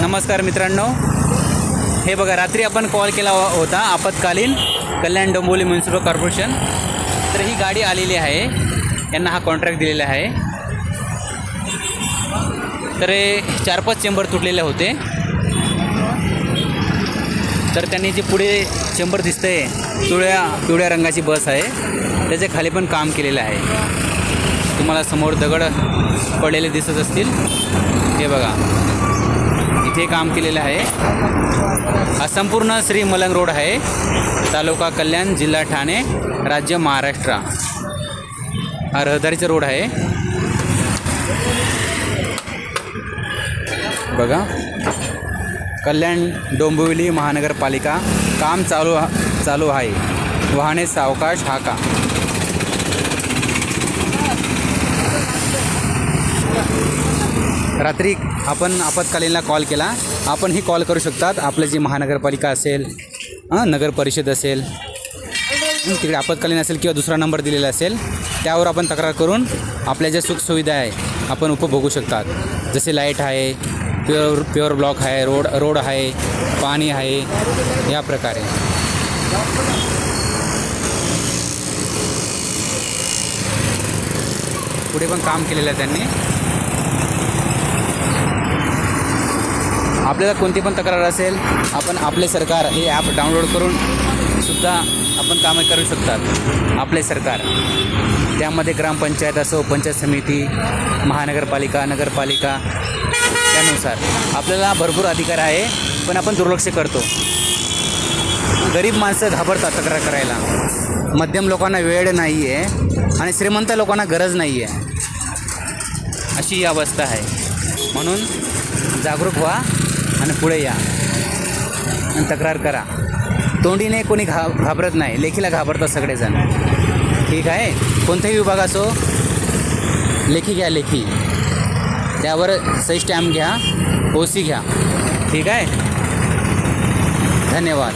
नमस्कार मित्रांनो. हे बघा रात्री आपण कॉल केला हो- होता आपत्कालीन कल्याण डोंबोली म्युन्सिपल कॉर्पोरेशन तर ही गाडी आलेली आहे. यांना हा कॉन्ट्रॅक्ट दिलेला आहे. तर हे चार पाच चेंबर तुटलेले होते. तर त्यांनी जी पुढे चेंबर दिसते पिवळ्या पिवळ्या रंगाची बस आहे. त्याच्याखाली पण काम केलेलं आहे. तुम्हाला समोर दगड पडलेले दिसत असतील. हे बघा. इथे काम केलेलं आहे. हा संपूर्ण श्री मलंग रोड आहे. तालुका कल्याण जिल्हा ठाणे राज्य महाराष्ट्र. हा रहदारीचा रोड आहे. बघा. कल्याण डोंबिवली महानगरपालिका काम चालू चालू आहे. वाहने सावकाश हाका. रात्री आपण आपत्कालीनला कॉल केला. आपणही कॉल करू शकतात. आपलं जी महानगरपालिका असेल नगर परिषद असेल तिकडे आपत्कालीन असेल किंवा दुसरा नंबर दिलेला असेल त्यावर आपण तक्रार करून आपल्या ज्या सुखसुविधा आहे आपण उपभोगू शकतात. जसे लाइट आहे प्युअर प्युअर ब्लॉक आहे रोड रोड आहे पाणी आहे या प्रकारे. पुढे पण काम केलेलं आहे त्यांनी. आपल्याला कोणती पण तक्रार असेल आपण आपले सरकार हे ॲप डाउनलोड करून सुद्धा आपण कामे करू शकतात. आपले सरकार. त्यामध्ये ग्रामपंचायत असो पंचायत समिती महानगरपालिका नगरपालिका त्यानुसार. आपल्याला भरपूर अधिकार आहे पण आपण दुर्लक्ष करतो. गरीब माणसं घाबरतात तक्रार करायला. मध्यम लोकांना वेळ नाही आहे आणि श्रीमंत लोकांना गरज नाही आहे अशी ही अवस्था आहे. म्हणून जागरूक व्हा. आणि पुढे या. आणि तक्रार करा. तोंडीने कोणी घा घाबरत नाही. लेखीला घाबरतात सगळेजण. ठीक आहे? कोणताही विभाग असो लेखी घ्या लेखी. त्यावर सही स्टॅम्प घ्या ओसी घ्या. ठीक आहे? धन्यवाद.